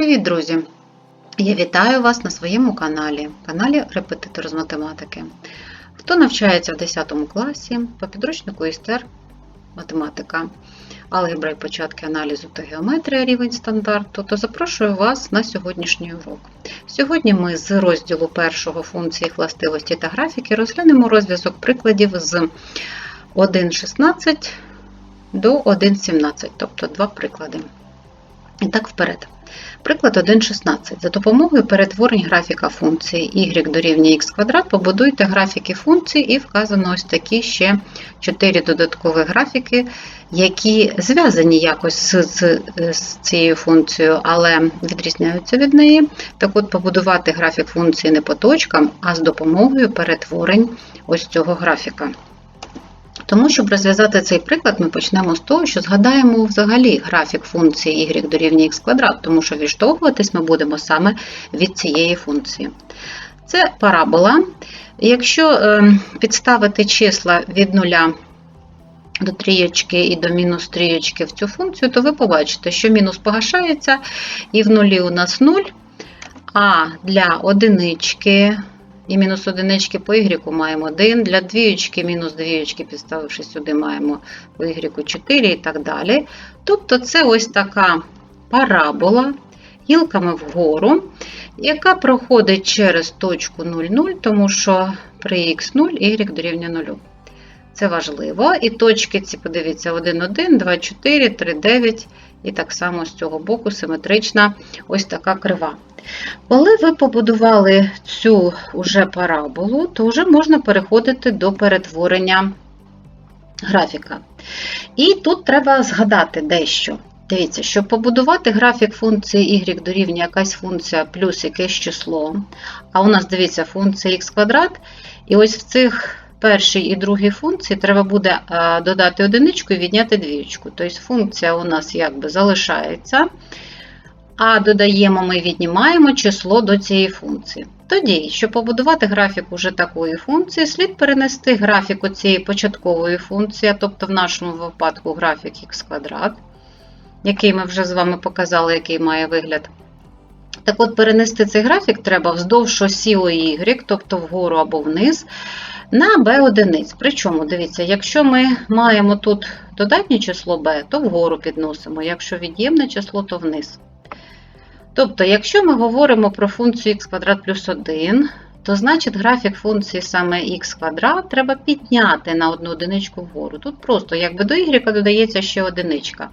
Привіт, друзі! Я вітаю вас на своєму каналі, каналі Репетитор з математики. Хто навчається в 10 класі по підручнику ІСТЕР математика, алгебра і початки аналізу та геометрія рівень стандарту, то запрошую вас на сьогоднішній урок. Сьогодні ми з розділу першого функції властивості та графіки розглянемо розв'язок прикладів з 1.16 до 1.17, тобто два приклади. І так вперед. Приклад 1.16. За допомогою перетворень графіка функції y дорівнює x квадрат побудуйте графіки функцій і вказано ось такі ще 4 додаткові графіки, які зв'язані якось з, з, з цією функцією, але відрізняються від неї. Так от побудувати графік функції не по точкам, а з допомогою перетворень ось цього графіка. Тому, щоб розв'язати цей приклад, ми почнемо з того, що згадаємо взагалі графік функції y дорівнює x квадрат, тому що відштовхуватись ми будемо саме від цієї функції. Це парабола. Якщо підставити числа від 0 до трієчки і до мінус трієчки в цю функцію, то ви побачите, що мінус погашається, і в нулі у нас 0, а для одинички і мінус одинички по y маємо 1, для двієчки, мінус двієчки, підставивши сюди, маємо по y 4 і так далі. Тобто це ось така парабола гілками вгору, яка проходить через точку 0,0, тому що при x0 y дорівнює 0. Це важливо. І точки ці, подивіться, 1, 1, 2, 4, 3, 9, і так само з цього боку симетрична ось така крива. Коли ви побудували цю уже параболу, то вже можна переходити до перетворення графіка. І тут треба згадати дещо. Дивіться, щоб побудувати графік функції y дорівнює якась функція плюс якесь число, а у нас, дивіться, функція х квадрат, і ось в цих першій і другій функції треба буде додати одиничку і відняти двічку. Тобто функція у нас якби залишається а додаємо ми віднімаємо число до цієї функції. Тоді, щоб побудувати графік уже такої функції, слід перенести графік цієї початкової функції, тобто в нашому випадку графік х квадрат, який ми вже з вами показали, який має вигляд. Так от, перенести цей графік треба вздовж осі y, тобто вгору або вниз, на b одиниць. Причому, дивіться, якщо ми маємо тут додатнє число b, то вгору підносимо, якщо від'ємне число, то вниз. Тобто, якщо ми говоримо про функцію х квадрат плюс 1, то значить графік функції саме х квадрат треба підняти на одну одиничку вгору. Тут просто якби до y додається ще одиничка.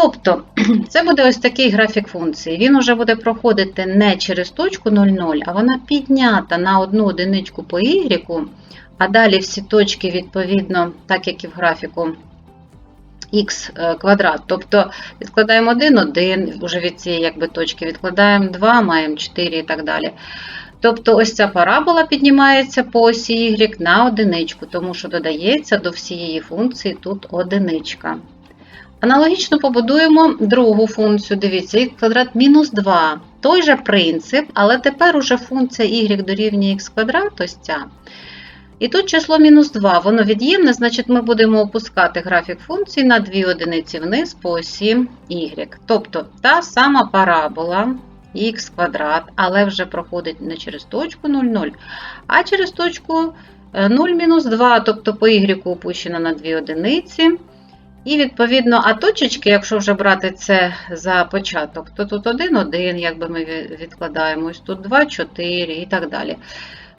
Тобто, це буде ось такий графік функції. Він вже буде проходити не через точку 0,0, а вона піднята на одну одиничку по y, а далі всі точки, відповідно, так як і в графіку х е, квадрат. Тобто відкладаємо 1, 1, вже від цієї якби, точки відкладаємо 2, маємо 4 і так далі. Тобто ось ця парабола піднімається по осі y на одиничку, тому що додається до всієї функції тут одиничка. Аналогічно побудуємо другу функцію. Дивіться, х квадрат мінус 2. Той же принцип, але тепер уже функція y дорівнює х квадрат, ось ця. І тут число мінус 2, воно від'ємне, значить ми будемо опускати графік функції на 2 одиниці вниз по осі y. Тобто та сама парабола х квадрат, але вже проходить не через точку 0,0, а через точку 0-2, е, тобто по y опущено на 2 одиниці. І, відповідно, а точечки, якщо вже брати це за початок, то тут 1, 1, якби ми відкладаємо, тут 2, 4 і так далі.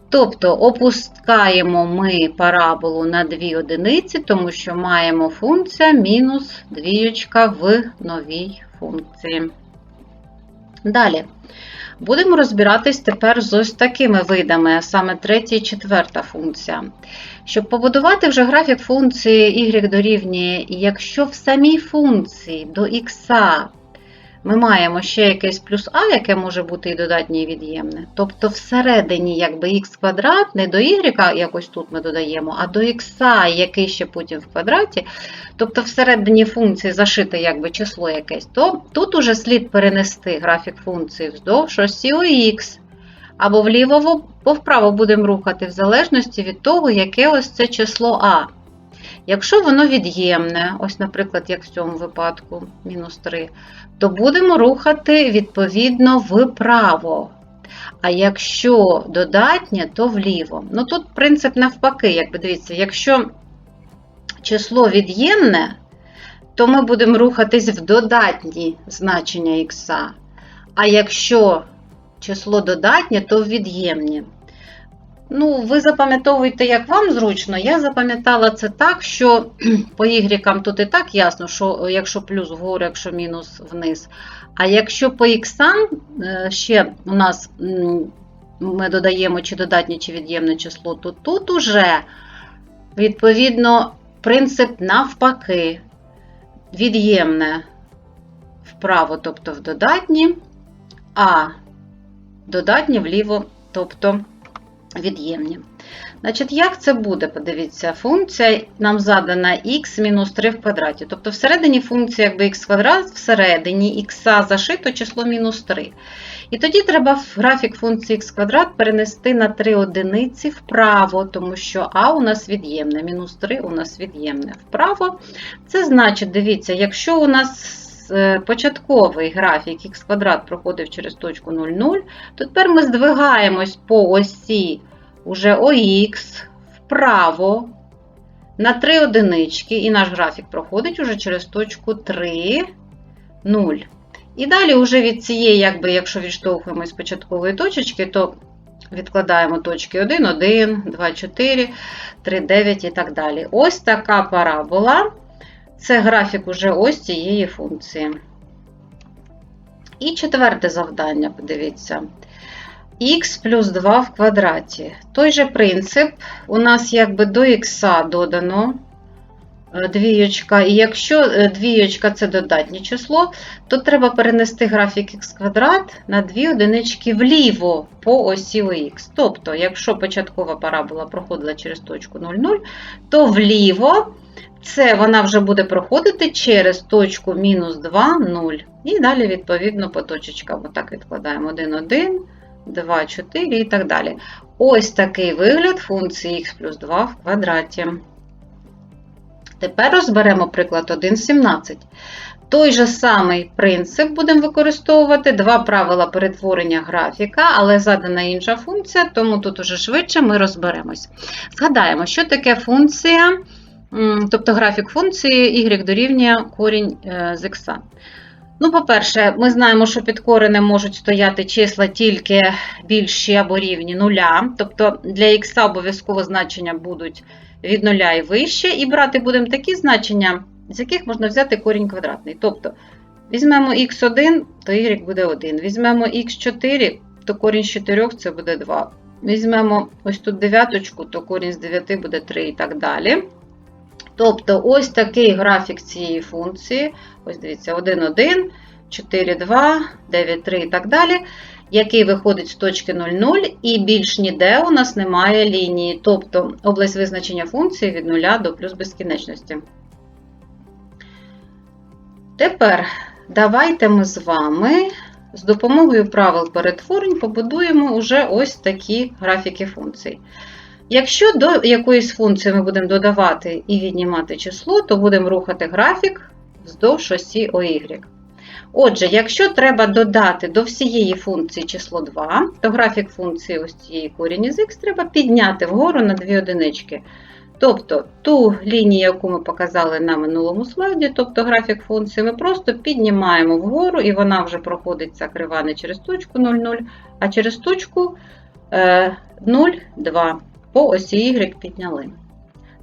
Тобто опускаємо ми параболу на 2 одиниці, тому що маємо функція мінус двієчка в новій функції. Далі. Будемо розбиратись тепер з ось такими видами, а саме третя і четверта функція. Щоб побудувати вже графік функції y дорівнює, якщо в самій функції до х ми маємо ще якесь плюс а, яке може бути і додатнє і від'ємне. Тобто всередині якби х квадрат, не до y, якось тут ми додаємо, а до х, який ще потім в квадраті. Тобто всередині функції зашите якби число якесь, то тут уже слід перенести графік функції вздовж осі ОХ. Або вліво, або вправо будемо рухати, в залежності від того, яке ось це число А. Якщо воно від'ємне, ось, наприклад, як в цьому випадку, мінус 3, то будемо рухати відповідно вправо. А якщо додатнє, то вліво. Ну тут принцип навпаки, якби дивіться, якщо число від'ємне, то ми будемо рухатись в додатні значення х. А якщо число додатнє, то в від'ємні. Ну, ви запам'ятовуєте, як вам зручно. Я запам'ятала це так, що по y тут і так ясно, що якщо плюс вгору, якщо мінус вниз. А якщо по іксам ще у нас ми додаємо чи додатнє, чи від'ємне число, то тут уже, відповідно, принцип навпаки, від'ємне вправо, тобто в додатні, а додатнє вліво, тобто від'ємні. Значить, як це буде? Подивіться, функція нам задана х мінус 3 в квадраті. Тобто, всередині функції якби х квадрат, всередині х зашито число мінус 3. І тоді треба графік функції х квадрат перенести на 3 одиниці вправо, тому що а у нас від'ємне, мінус 3 у нас від'ємне вправо. Це значить, дивіться, якщо у нас початковий графік х квадрат проходив через точку 0,0, то тепер ми здвигаємось по осі уже ОХ вправо на 3 одинички, і наш графік проходить уже через точку 3, 0. І далі, вже від цієї, якби, якщо відштовхуємось з початкової точечки, то відкладаємо точки 1, 1, 2, 4, 3, 9 і так далі. Ось така парабола. Це графік уже ось цієї функції. І четверте завдання, подивіться. х плюс 2 в квадраті. Той же принцип, у нас якби до х додано е, двієчка, і якщо е, двієчка це додатнє число, то треба перенести графік х квадрат на дві одинички вліво по осі х. Тобто, якщо початкова парабола проходила через точку 0,0, то вліво це вона вже буде проходити через точку мінус 2, 0. І далі, відповідно, по точечкам. Отак відкладаємо 1, 1, 2, 4 і так далі. Ось такий вигляд функції х плюс 2 в квадраті. Тепер розберемо приклад 1,17. Той же самий принцип будемо використовувати два правила перетворення графіка, але задана інша функція, тому тут уже швидше ми розберемось. Згадаємо, що таке функція тобто графік функції y дорівнює корінь е, з х. Ну, По-перше, ми знаємо, що під коренем можуть стояти числа тільки більші або рівні нуля. Тобто для х обов'язково значення будуть від нуля і вище, і брати будемо такі значення, з яких можна взяти корінь квадратний. Тобто, візьмемо х1, то y буде 1. Візьмемо х4, то корінь з 4 це буде 2. Візьмемо ось тут дев'яточку, то корінь з 9 буде 3 і так далі. Тобто ось такий графік цієї функції, ось дивіться, 1, 1, 4, 2, 9, 3 і так далі, який виходить з точки 0, 0, і більш ніде у нас немає лінії, тобто область визначення функції від 0 до плюс безкінечності. Тепер давайте ми з вами з допомогою правил перетворень побудуємо уже ось такі графіки функцій. Якщо до якоїсь функції ми будемо додавати і віднімати число, то будемо рухати графік вздовж осі OY. Отже, якщо треба додати до всієї функції число 2, то графік функції ось цієї корінь із х треба підняти вгору на дві одинички. Тобто ту лінію, яку ми показали на минулому слайді, тобто графік функції, ми просто піднімаємо вгору, і вона вже проходить ця крива не через точку 0,0, а через точку 0,2 по осі Y підняли.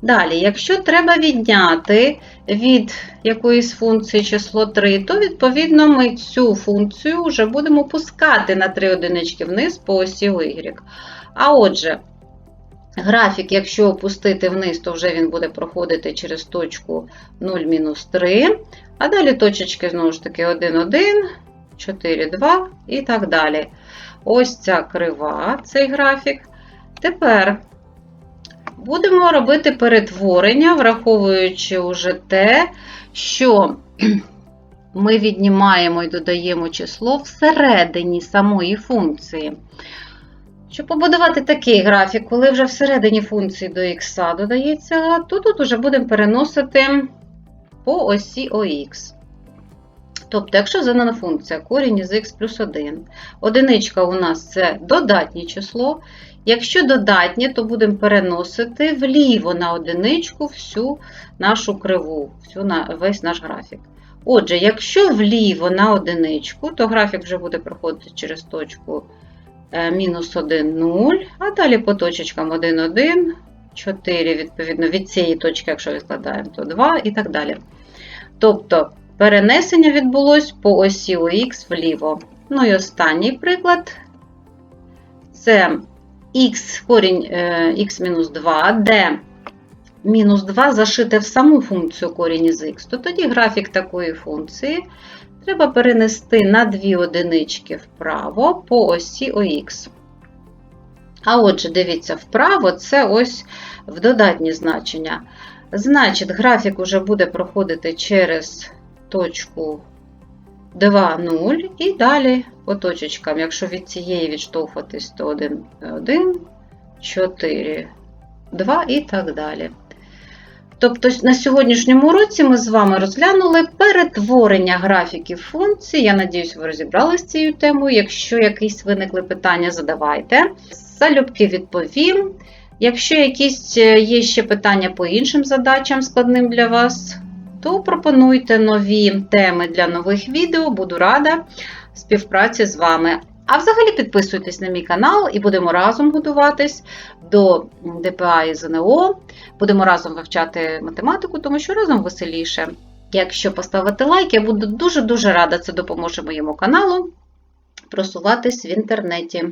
Далі, якщо треба відняти від якоїсь функції число 3, то, відповідно, ми цю функцію вже будемо пускати на 3 одинички вниз по осі Y. А отже, графік, якщо опустити вниз, то вже він буде проходити через точку 0-3. А далі точечки, знову ж таки, 1, 1, 4, 2 і так далі. Ось ця крива, цей графік. Тепер Будемо робити перетворення, враховуючи вже те, що ми віднімаємо і додаємо число всередині самої функції. Щоб побудувати такий графік, коли вже всередині функції до х додається то тут вже будемо переносити по осі ОХ. Тобто, якщо задана функція корінь із х плюс 1, одиничка у нас це додатнє число. Якщо додатнє, то будемо переносити вліво на одиничку всю нашу криву, всю на, весь наш графік. Отже, якщо вліво на одиничку, то графік вже буде проходити через точку е, мінус 1, 0, а далі по точечкам 1, 1, 4, відповідно, від цієї точки, якщо відкладаємо, то 2 і так далі. Тобто, перенесення відбулось по осі ОХ вліво. Ну і останній приклад це х корінь х-2, де мінус 2 зашите в саму функцію корінь із х, то тоді графік такої функції треба перенести на дві одинички вправо по осі ОХ. А отже, дивіться, вправо це ось в додатні значення. Значить, графік уже буде проходити через точку 2, 0 і далі по точечкам. Якщо від цієї відштовхуватись, то 1, 1, 4, 2 і так далі. Тобто на сьогоднішньому уроці ми з вами розглянули перетворення графіків функцій. Я надіюсь, ви розібралися з цією темою. Якщо якісь виникли питання, задавайте. Залюбки відповім. Якщо якісь е, є ще питання по іншим задачам складним для вас, то пропонуйте нові теми для нових відео. Буду рада співпраці з вами. А взагалі підписуйтесь на мій канал і будемо разом готуватись до ДПА і ЗНО. Будемо разом вивчати математику, тому що разом веселіше. Якщо поставити лайк, я буду дуже-дуже рада, це допоможе моєму каналу просуватись в інтернеті.